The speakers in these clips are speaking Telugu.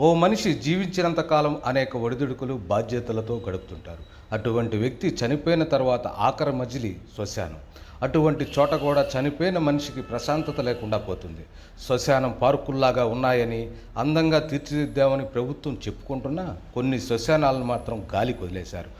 ఓ మనిషి జీవించినంత కాలం అనేక ఒడిదుడుకులు బాధ్యతలతో గడుపుతుంటారు. అటువంటి వ్యక్తి చనిపోయిన తర్వాత ఆఖరి మజిలి శ్మశానం. అటువంటి చోట కూడా చనిపోయిన మనిషికి ప్రశాంతత లేకుండా పోతుంది. శ్మశానం పార్కుల్లాగా ఉన్నాయని అందంగా తీర్చిదిద్దామని ప్రభుత్వం చెప్పుకుంటున్నా కొన్ని శ్మశానాలను మాత్రం గాలికి వదిలేశారు.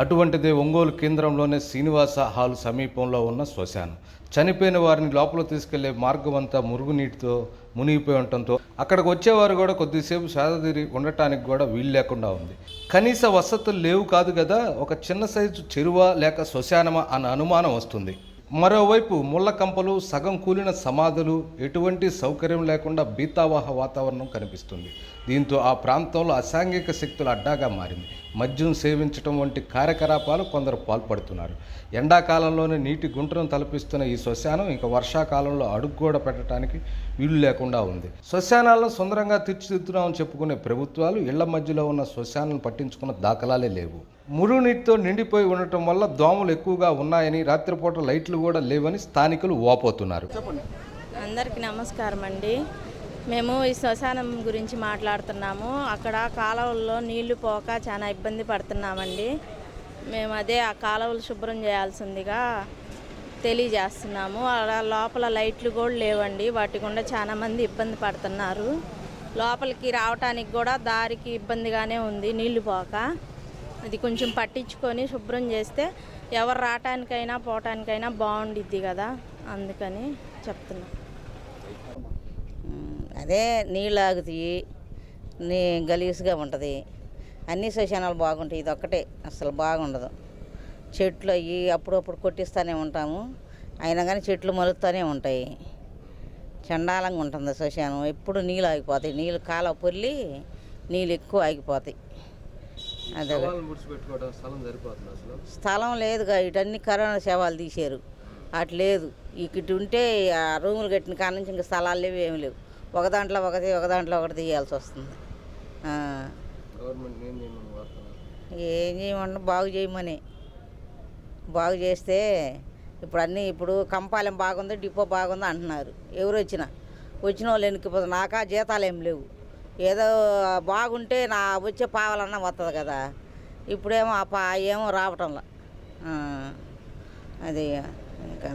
అటువంటిదే ఒంగోలు కేంద్రంలోనే శ్రీనివాస హాల్ సమీపంలో ఉన్న శ్మశానం. చనిపోయిన వారిని లోపల తీసుకెళ్ళే మార్గం అంతా మురుగునీటితో మునిగిపోయి ఉండటంతో అక్కడికి వచ్చేవారు కూడా కొద్దిసేపు సేదతీరి ఉండటానికి కూడా వీలు లేకుండా ఉంది. కనీస వసతులు లేవు కాదు కదా ఒక చిన్న సైజు చెరువ లేక శ్మశానమా అన్న అనుమానం వస్తుంది. మరోవైపు ముళ్ళ కంపలు సగం కూలిన సమాధులు ఎటువంటి సౌకర్యం లేకుండా బీతావాహ వాతావరణం కనిపిస్తుంది. దీంతో ఆ ప్రాంతంలో అసాంఘిక శక్తుల అడ్డాగా మారింది. మద్యం సేవించడం వంటి కార్యకలాపాలు కొందరు పాల్పడుతున్నారు. ఎండాకాలంలోనే నీటి గుంటను తలపిస్తున్న ఈ శ్మశానం ఇంకా వర్షాకాలంలో అడుగు కూడా పెట్టడానికి వీలు లేకుండా ఉంది. శ్మశానాలను సుందరంగా తీర్చిదిద్దున్నామని చెప్పుకునే ప్రభుత్వాలు ఇళ్ళ మధ్యలో ఉన్న శ్మశానాలను పట్టించుకున్న దాఖలాలే లేవు. మురుగునీటితో నిండిపోయి ఉండటం వల్ల దోమలు ఎక్కువగా ఉన్నాయని రాత్రిపూట లైట్లు కూడా లేవని స్థానికులు వాపోతున్నారు. అందరికీ నమస్కారం అండి. మేము ఈ శ్మశానం గురించి మాట్లాడుతున్నాము. అక్కడ కాలువల్లో నీళ్ళు పోక చాలా ఇబ్బంది పడుతున్నామండి. మేము అదే ఆ కాలువలు శుభ్రం చేయాల్సిందిగా తెలియజేస్తున్నాము. అలా లోపల లైట్లు కూడా లేవండి. వాటి గుండా చాలా మంది ఇబ్బంది పడుతున్నారు. లోపలికి రావటానికి కూడా దారికి ఇబ్బందిగానే ఉంది నీళ్ళు పోక. అది కొంచెం పట్టించుకొని శుభ్రం చేస్తే ఎవరు రావటానికైనా పోవటానికైనా బాగుండిద్ది కదా అందుకని చెప్తున్నా. అదే నీళ్ళు ఆగుతాయి నీ గలీజ్గా ఉంటుంది. అన్ని శశానాలు బాగుంటాయి ఇది ఒక్కటే అసలు బాగుండదు. చెట్లు అవి అప్పుడప్పుడు కొట్టిస్తూనే ఉంటాము. అయినా కానీ చెట్లు మలుస్తూనే ఉంటాయి. చండాలంగా ఉంటుంది శశానం ఎప్పుడు నీళ్ళు ఆగిపోతాయి. నీళ్ళు కాల పొల్లి నీళ్ళు ఎక్కువ ఆగిపోతాయి. అదే స్థలం లేదుగా ఇటన్ని కరోనా సేవలు తీశారు. అటు లేదు. ఇటు ఉంటే ఆ రూములు కట్టిన కాడ నుంచి ఇంకా స్థలాలు లేవు ఏమి లేవు. ఒక దాంట్లో ఒకటి ఒక దాంట్లో ఒకటి తీయాల్సి వస్తుంది. ఏం చేయమన్నా బాగు చేయమని. బాగు చేస్తే ఇప్పుడు అన్నీ ఇప్పుడు కంపాలెం బాగుంది డిపో బాగుంది అంటున్నారు. ఎవరు వచ్చినా? వచ్చిన వాళ్ళు వెనక్కిపోతే నాకా జీతాలు ఏం లేవు. ఏదో బాగుంటే నా వచ్చే పావాలన్నా వస్తుంది కదా. ఇప్పుడేమో ఆ పా ఏమో రావటంలా. అది ఇంకా.